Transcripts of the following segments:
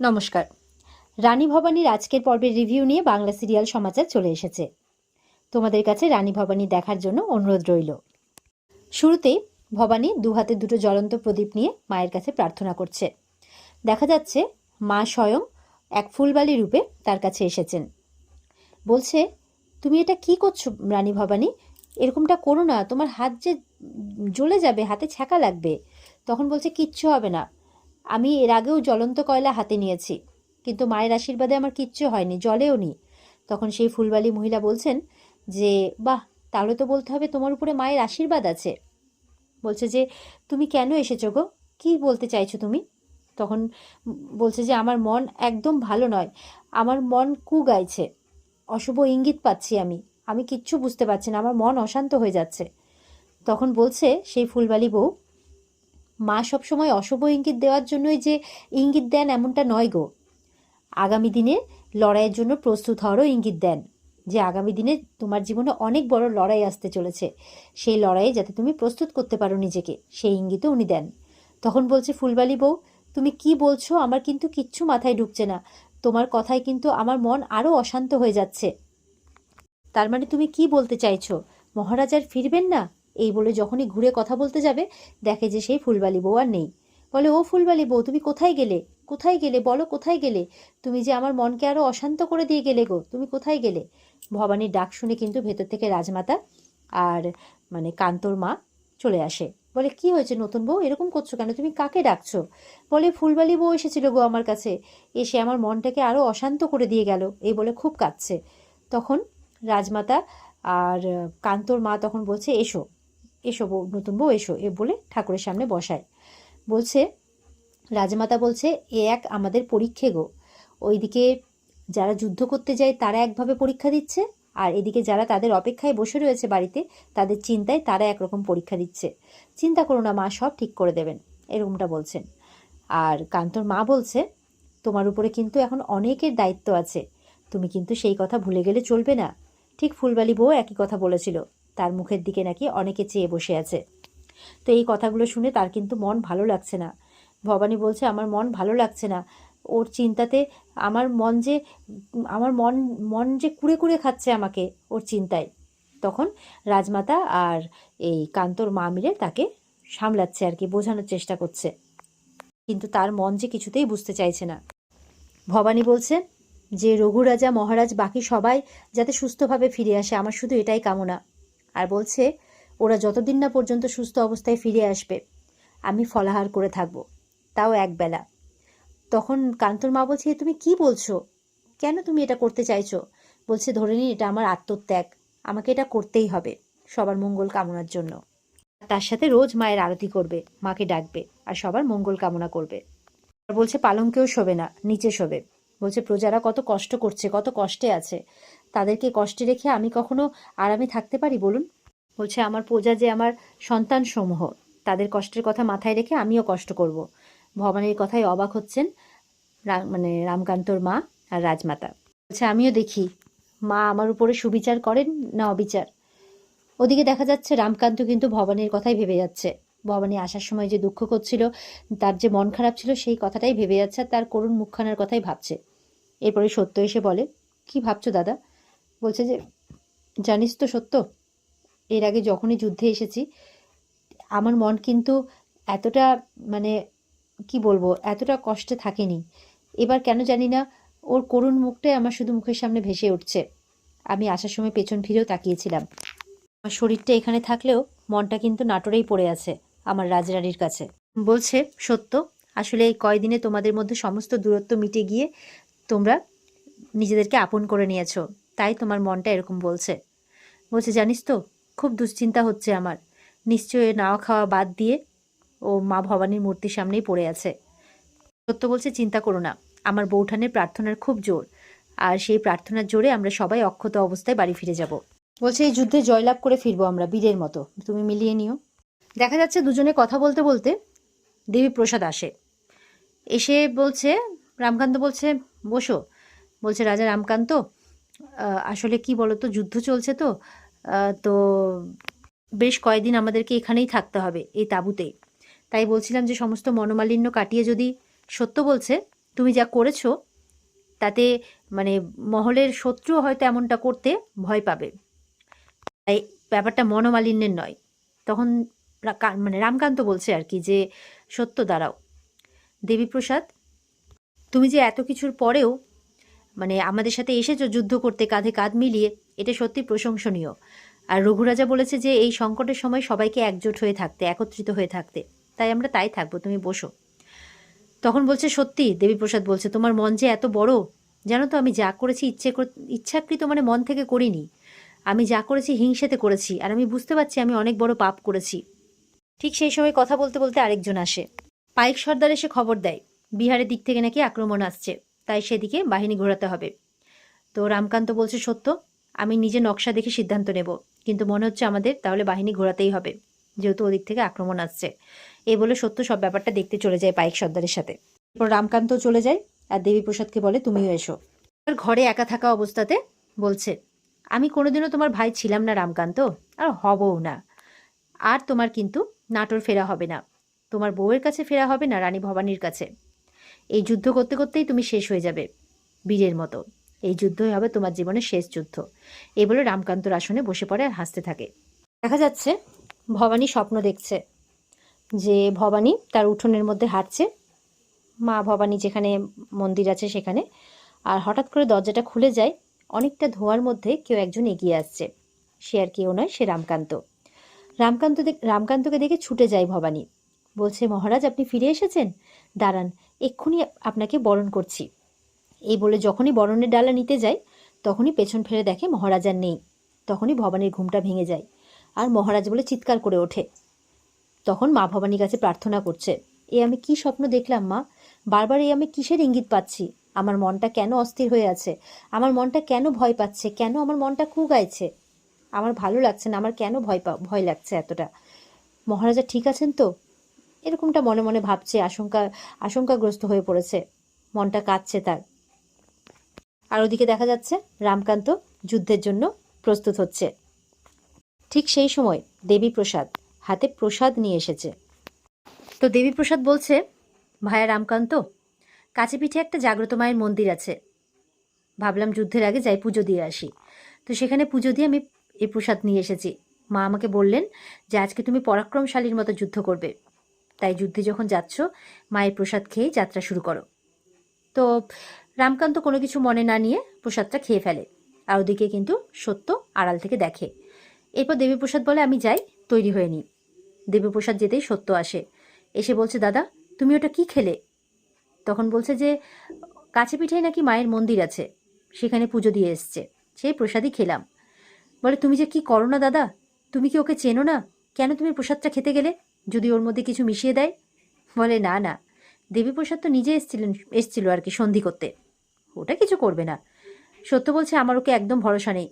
নমস্কার। রানী ভবানীর আজকের পর্বের রিভিউ নিয়ে বাংলা সিরিয়াল সমাচার চলে এসেছে। তোমাদের কাছে রানী ভবানী দেখার জন্য অনুরোধ রইল। শুরুতেই ভবানী দু হাতে দুটো জ্বলন্ত প্রদীপ নিয়ে মায়ের কাছে প্রার্থনা করছে। দেখা যাচ্ছে মা স্বয়ং এক ফুলবালি রূপে তার কাছে এসেছেন। বলছে, তুমি এটা কি করছ রানী ভবানী? এরকমটা করো না, তোমার হাত যে জ্বলে যাবে, হাতে ছ্যাঁকা লাগবে। তখন বলছে, কিচ্ছু হবে না। আমি এর আগেও জ্বলন্ত কয়লা হাতে নিয়েছি, কিন্তু মায়ের আশীর্বাদে আমার কিচ্ছু হয়নি জলেও নি। তখন সেই ফুলবালি মহিলা বলছেন যে, বাহ, তাহলে তো বলতে হবে তোমার উপরে মায়ের আশীর্বাদ আছে। বলছে যে, তুমি কেন এসেছ গো? কি বলতে চাইছো তুমি? তখন বলছে যে, আমার মন একদম ভালো নয়, আমার মন কু গাইছে, অশুভ ইঙ্গিত পাচ্ছি আমি আমি কিচ্ছু বুঝতে পারছি না, আমার মন অশান্ত হয়ে যাচ্ছে। তখন বলছে সেই ফুলবালি বউ মা সবসময় অশুভ ইঙ্গিত দেওয়ার জন্যই যে ইঙ্গিত দেন এমনটা নয় গো। আগামী দিনে লড়াইয়ের জন্য প্রস্তুত হওয়ারও ইঙ্গিত দেন যে আগামী দিনে তোমার জীবনে অনেক বড় লড়াই আসতে চলেছে। সেই লড়াইয়ে যাতে তুমি প্রস্তুত করতে পারো নিজেকে, সেই ইঙ্গিতও উনি দেন। তখন বলছে, ফুলবালি বউ, তুমি কি বলছো? আমার কিন্তু কিচ্ছু মাথায় ঢুকছে না। তোমার কথায় কিন্তু আমার মন আরও অশান্ত হয়ে যাচ্ছে। তার মানে তুমি কি বলতে চাইছো? মহারাজ আর ফিরবেন না? এই বলে যখনই ঘুরে কথা বলতে যাবে, দেখে যে সেই ফুলবালি বউ আর নেই। বলে, ও ফুলবালি বউ, তুমি কোথায় গেলে? কোথায় গেলে? বলো কোথায় গেলে? তুমি যে আমার মনকে আরও অশান্ত করে দিয়ে গেলে গো, তুমি কোথায় গেলে? ভবানীর ডাক শুনে কিন্তু ভেতর থেকে রাজমাতা আর মানে কান্তর মা চলে আসে। বলে, কি হয়েছে নতুন বউ? এরকম করছ কেন? তুমি কাকে ডাকছো? বলে, ফুলবালি বউ এসেছিল গো আমার কাছে। এসে আমার মনটাকে আরও অশান্ত করে দিয়ে গেল। এই বলে খুব কাঁদছে। তখন রাজমাতা আর, কান্তর মা তখন বলছে, এসো। এসো বউ, নতুন বউ এসো, এ বলে ঠাকুরের সামনে বসায়। বলছে, রাজমাতা বলছে, এ এক আমাদের পরীক্ষে গো। ওইদিকে যারা যুদ্ধ করতে যায় তারা একভাবে পরীক্ষা দিচ্ছে, আর এদিকে যারা তাদের অপেক্ষায় বসে রয়েছে বাড়িতে, তাদের চিন্তায় তারা একরকম পরীক্ষা দিচ্ছে। চিন্তা করো না মা, সব ঠিক করে দেবেন, এরকমটা বলছেন। আর কান্তর মা বলছে, তোমার উপরে কিন্তু এখন অনেকের দায়িত্ব আছে, তুমি কিন্তু সেই কথা ভুলে গেলে চলবে না। ঠিক ফুলবালি বউ একই কথা বলেছিল। তার মুখের দিকে নাকি অনেকে চেয়ে বসে আছে। তো এই কথাগুলো শুনে তার কিন্তু মন ভালো লাগছে না। ভবানী বলছে, আমার মন ভালো লাগছে না। ওর চিন্তাতে আমার মন যে, আমার মন মন যে কুড়ে কুড়ে খাচ্ছে আমাকে ওর চিন্তায়। তখন রাজমাতা আর এই কান্তর মা মিলে তাকে সামলাচ্ছে আর কি, বোঝানোর চেষ্টা করছে। কিন্তু তার মন যে কিছুতেই বুঝতে চাইছে না। ভবানী বলছে, যে রঘুরাজা মহারাজ বাকি সবাই যাতে সুস্থভাবে ফিরে আসে, আমার শুধু এটাই কামনা। আর বলছে, ওরা যতদিন না পর্যন্ত সুস্থ অবস্থায় ফিরে আসবে, আমি ফলাহার করে থাকব। তাও একবেলা তখন কান্তর মা বলছে তুমি কি বলছো? কেন তুমি এটা করতে চাইছো? বলছে, ধরে নিন, এটা আমার আত্মত্যাগ। আমাকে এটা করতেই হবে সবার মঙ্গল কামনার জন্য। তার সাথে রোজ মায়ের আরতি করবে, মাকে ডাকবে, আর সবার মঙ্গল কামনা করবে। বলছে, পালঙ্কেও শোবে না, নিচে শোবে। বলছে, প্রজারা কত কষ্ট করছে, কত কষ্টে আছে। তাদেরকে কষ্টে রেখে আমি কখনো আরামে থাকতে পারি বলুন? বলছে, আমার প্রজা যে আমার সন্তান সমূহ তাদের কষ্টের কথা মাথায় রেখে আমিও কষ্ট করব। ভবানীর কথায় অবাক হচ্ছেন মানে রামকান্তর মা আর রাজমাতা। বলছে, আমিও দেখি। মা আমার উপরে সুবিচার করেন না অবিচার? ওদিকে দেখা যাচ্ছে, রামকান্ত কিন্তু ভবানীর কথাই ভেবে যাচ্ছে। ভবানী আসার সময় যে দুঃখ করছিল, তার যে মন খারাপ ছিল, সেই কথাটাই ভেবে যাচ্ছে আর তার করুণ মুখখানার কথাই ভাবছে। এরপরে সত্য এসে বলে, কি ভাবছ দাদা? বলছে যে, জানিস তো সত্য, এর আগে যখনই যুদ্ধে এসেছি, আমার মন কিন্তু এতটা মানে কি বলব, এতটা কষ্টে থাকেনি। এবার কেন জানি না, ওর করুণ মুখটাই আমার শুধু মুখের সামনে ভেসে উঠছে। আমি আসার সময় পেছন ফিরেও তাকিয়েছিলাম। আমার শরীরটা এখানে থাকলেও মনটা কিন্তু নাটোরেই পড়ে আছে, আমার রাজরানীর কাছে। বলছে, সত্য, আসলে এই কয়দিনে তোমাদের মধ্যে সমস্ত দূরত্ব মিটে গিয়ে তোমরা নিজেদেরকে আপন করে নিয়েছো। তাই তোমার মনটা এরকম বলছে। বলছে, জানিস তো, খুব দুশ্চিন্তা হচ্ছে আমার। নিশ্চয়ই নাওয়া খাওয়া বাদ দিয়ে ও মা ভবানীর মূর্তির সামনেই পড়ে আছে। সত্য বলছে, চিন্তা করো না, আমার বৌঠানের প্রার্থনার খুব জোর। আর সেই প্রার্থনার জোরে আমরা সবাই অক্ষত অবস্থায় বাড়ি ফিরে যাব। বলছে, এই যুদ্ধে জয়লাভ করে ফিরবো আমরা, বীরের মতো। তুমি মিলিয়ে নিও। দেখা যাচ্ছে দুজনে কথা বলতে বলতে দেবী প্রসাদ আসে। এসে বলছে, রামকান্ত বলছে, বসো। বলছে, রাজা রামকান্ত আসলে কি বলতো, যুদ্ধ চলছে তো তো বেশ কয়েকদিন আমাদেরকে এখানেই থাকতে হবে এই তাঁবুতেই তাই বলছিলাম যে সমস্ত মনোমালিন্য কাটিয়ে যদি সত্য বলছে, তুমি যা করেছ, তাতে মানে মহলের শত্রু হয়তো এমনটা করতে ভয় পাবে। তাই ব্যাপারটা মনোমালিন্যের নয়। তখন মানে রামকান্ত বলছে আর কি যে, সত্য দাঁড়াও। দেবীপ্রসাদ, তুমি যে এত কিছুর পরেও মানে আমাদের সাথে এসেছ যুদ্ধ করতে কাঁধে কাঁধ মিলিয়ে, এটা সত্যি প্রশংসনীয়। আর রঘুরাজা বলেছে যে, এই সংকটের সময় সবাইকে একজোট হয়ে থাকতে, একত্রিত হয়ে থাকতে। তাই আমরা তাই থাকব, তুমি বসো। তখন বলছে, সত্যি, দেবীপ্রসাদ বলছে, তোমার মন যে এত বড়, জানো তো, আমি যা করেছি ইচ্ছে ইচ্ছাকৃত মানে মন থেকে করিনি। আমি যা করেছি হিংসেতে করেছি, আর আমি বুঝতে পারছি আমি অনেক বড় পাপ করেছি। ঠিক সেই সময় কথা বলতে বলতে আরেকজন আসে। পাইক সর্দার এসে খবর দেয়, বিহারের দিক থেকে নাকি আক্রমণ আসছে। তাই সেদিকে বাহিনী ঘোরাতে হবে। তো রামকান্ত বলছে, সত্য, আমি নিজে নকশা দেখে সিদ্ধান্ত নেব। কিন্তু মনে হচ্ছে আমাদের তাহলে বাহিনী ঘোরাতেই হবে, যেহেতু ওদিক থেকে আক্রমণ আসছে। এই বলে সত্য সব ব্যাপারটা দেখতে চলে যায় পাইক সর্দারের সাথে। এরপর রামকান্ত চলে যায় আর দেবীপ্রসাদকে বলে, তুমিও এসো। আর ঘরে একা থাকা অবস্থাতে বলছে, আমি কোনোদিনও তোমার ভাই ছিলাম না রামকান্ত, আর হবও না। আর তোমার কিন্তু নাটোর ফেরা হবে না। তোমার বউয়ের কাছে ফেরা হবে না রানী ভবানীর কাছে। এই যুদ্ধ করতে করতেই তুমি শেষ হয়ে যাবে, বীরের মতো। এই যুদ্ধই হবে তোমার জীবনের শেষ যুদ্ধ। এই বলে রামকান্তর আসনে বসে পড়ে আর হাসতে থাকে। দেখা যাচ্ছে, ভবানী স্বপ্ন দেখছে যে ভবানী তার উঠোনের মধ্যে হাঁটছে। মা ভবানী যেখানে মন্দির আছে সেখানে। আর হঠাৎ করে দরজাটা খুলে যায়, অনেকটা ধোঁয়ার মধ্যে কেউ একজন এগিয়ে আসছে। সে আর কেউ নয়, সে রামকান্ত। রামকান্ত রামকান্তকে দেখে ছুটে যায় ভবানী। বলছে, মহারাজ, আপনি ফিরে এসেছেন? দাঁড়ান এক্ষুনি আপনাকে বরণ করছি। এই বলে যখনই বরণের ডালা নিতে যায়, তখনই পেছন ফিরে দেখে মহারাজার নেই। তখনই ভবানীর ঘুমটা ভেঙে যায় আর মহারাজ বলে চিৎকার করে ওঠে। তখন মা ভবানীর কাছে প্রার্থনা করছে, এ আমি কি স্বপ্ন দেখলাম, মা? বারবার এই আমি কিসের ইঙ্গিত পাচ্ছি? আমার মনটা কেন অস্থির হয়ে আছে? আমার মনটা কেন ভয় পাচ্ছে? কেন আমার মনটা কু গাইছে? আমার ভালো লাগছে না, আমার কেন ভয় পা, ভয় লাগছে এতটা? মহারাজা, ঠিক আছেন তো? এরকমটা মনে মনে ভাবছে, আশঙ্কা, আশঙ্কাগ্রস্ত হয়ে পড়েছে। মনটা কাঁদছে তার। আর ওদিকে দেখা যাচ্ছে, রামকান্ত যুদ্ধের জন্য প্রস্তুত হচ্ছে। ঠিক সেই সময় দেবী প্রসাদ হাতে প্রসাদ নিয়ে এসেছে। তো দেবী প্রসাদ বলছে ভাইয়া রামকান্ত, কাছে পিঠে একটা জাগ্রত মায়ের মন্দির আছে। ভাবলাম যুদ্ধের আগে যাই পুজো দিয়ে আসি। তো সেখানে পুজো দিয়ে আমি এই প্রসাদ নিয়ে এসেছি। মা আমাকে বললেন যে, আজকে তুমি পরাক্রমশালীর মতো যুদ্ধ করবে। তাই যুদ্ধে যখন যাচ্ছ, মায়ের প্রসাদ খেয়ে যাত্রা শুরু করো। তো, রামকান্ত কোনো কিছু মনে না নিয়ে প্রসাদটা খেয়ে ফেলে আর ওদিকে কিন্তু সত্য আড়াল থেকে দেখে। এরপর দেবীপ্রসাদ বলে, আমি যাই, তৈরি হয়ে নিই। দেবীপ্রসাদ যেতেই সত্য আসে। এসে বলছে, দাদা, তুমি ওটা কি খেলে? তখন বলছে যে, কাছে পিঠেই নাকি মায়ের মন্দির আছে, সেখানে পুজো দিয়ে এসছে, সেই প্রসাদই খেলাম। বলে, তুমি যে কি করো না, দাদা? তুমি কি ওকে চেনো না? কেন তুমি প্রসাদটা খেতে গেলে? যদি ওর মধ্যে কিছু মিশিয়ে দেয়? বলে, না না। দেবীপ্রসাদ তো নিজে এসছিলেন, এসছিল আর কি সন্ধি করতে। ওটা কিছু করবে না। সত্য বলছে, আমার ওকে একদম ভরসা নেই।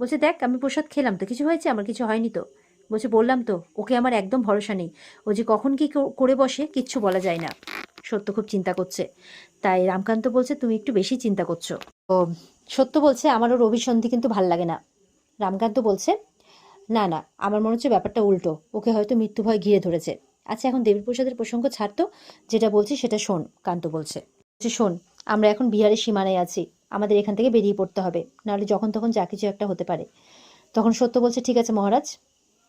বলছে, দেখ, আমি প্রসাদ খেলাম, তো কিছু হয়েছে? আমার কিছু হয়নি তো? বলছে, বললাম তো, ওকে আমার একদম ভরসা নেই। ও যে কখন কি করে বসে, কিচ্ছু বলা যায় না। সত্য খুব চিন্তা করছে। তাই রামকান্ত বলছে, তুমি একটু বেশি চিন্তা করছ। ও, সত্য বলছে, আমার ওর অভিসন্ধি কিন্তু ভালো লাগে না। রামকান্ত বলছে না না, আমার মনে হচ্ছে ব্যাপারটা উল্টো। ওকে হয়তো মৃত্যু ভয় ঘিরে ধরেছে। আচ্ছা এখন দেবী প্রসাদের প্রসঙ্গ ছাড়তো যেটা বলছি সেটা শোন, কান্ত বলছে। শোন, আমরা এখন বিহারের সীমানায় আছি। আমাদের এখান থেকে বেরিয়ে পড়তে হবে। নাহলে যখন তখন যা কিছু একটা হতে পারে। তখন সত্য বলছে, ঠিক আছে মহারাজ,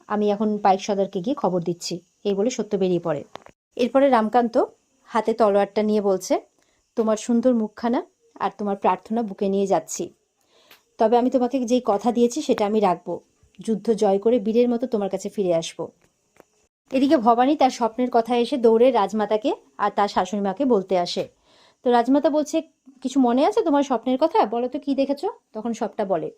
আমি এখন পাইক সর্দারকে গিয়ে খবর দিচ্ছি। এই বলে সত্য বেরিয়ে পড়ে। এরপরে রামকান্ত হাতে তলোয়ারটা নিয়ে বলছে, তোমার সুন্দর মুখখানা আর তোমার প্রার্থনা বুকে নিয়ে যাচ্ছি। তবে আমি তোমাকে যেই কথা দিয়েছি সেটা আমি রাখব। যুদ্ধ জয় করে বীরের মতো তোমার কাছে ফিরে আসব। এদিকে ভবানী তার স্বপ্নের কথা এসে দৌড়ে রাজমাতাকে আর তার শাশুড়ি মাকে বলতে আসে। তো রাজমাতা বলছে, কিছু মনে আছে তোমার স্বপ্নের কথা? বলো তো কি দেখেছ? তখন সবটা বলে।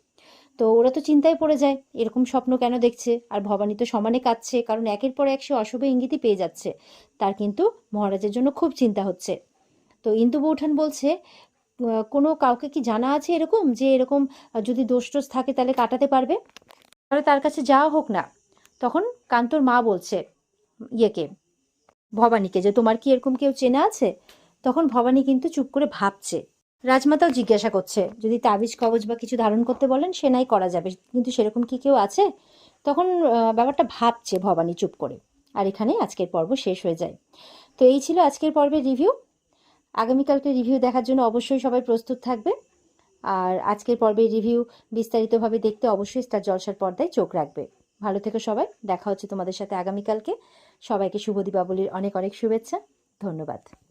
তো ওরা তো চিন্তায় পড়ে যায়, এরকম স্বপ্ন কেন দেখছে? আর ভবানী তো সমানে কাঁদছে, কারণ একের পর এক সে অশুভ ইঙ্গিতই পেয়ে যাচ্ছে। তার কিন্তু মহারাজের জন্য খুব চিন্তা হচ্ছে। তো ইন্দু বৌঠান বলছে, কোনো কাউকে কি জানা আছে এরকম যে এরকম যদি দোষ থাকে তাহলে কাটাতে পারবে? তাহলে তার কাছে যাওয়া হোক না। তখন কান্তর মা বলছে, ইয়েকে, ভবানীকে, যে তোমার কি এরকম কেউ চেনা আছে? তখন ভবানী কিন্তু চুপ করে ভাবছে। রাজমাতাও জিজ্ঞাসা করছে, যদি তাবিজ কবজ বা কিছু ধারণ করতে বলেন সে নাই করা যাবে। কিন্তু সেরকম কি কেউ আছে? তখন ব্যাপারটা ভাবছে ভবানী চুপ করে। আর এখানে আজকের পর্ব শেষ হয়ে যায়। তো এই ছিল আজকের পর্বের রিভিউ। আগামীকালকে রিভিউ দেখার জন্য অবশ্যই সবাই প্রস্তুত থাকবে। আর আজকের পর্বের রিভিউ বিস্তারিতভাবে দেখতে অবশ্যই স্টার জলসার পর্দায় চোখ রাখবে। ভালো থেকো সবাই, দেখা হচ্ছে তোমাদের সাথে আগামীকালকে। সবাইকে শুভ দীপাবলির অনেক অনেক শুভেচ্ছা। ধন্যবাদ।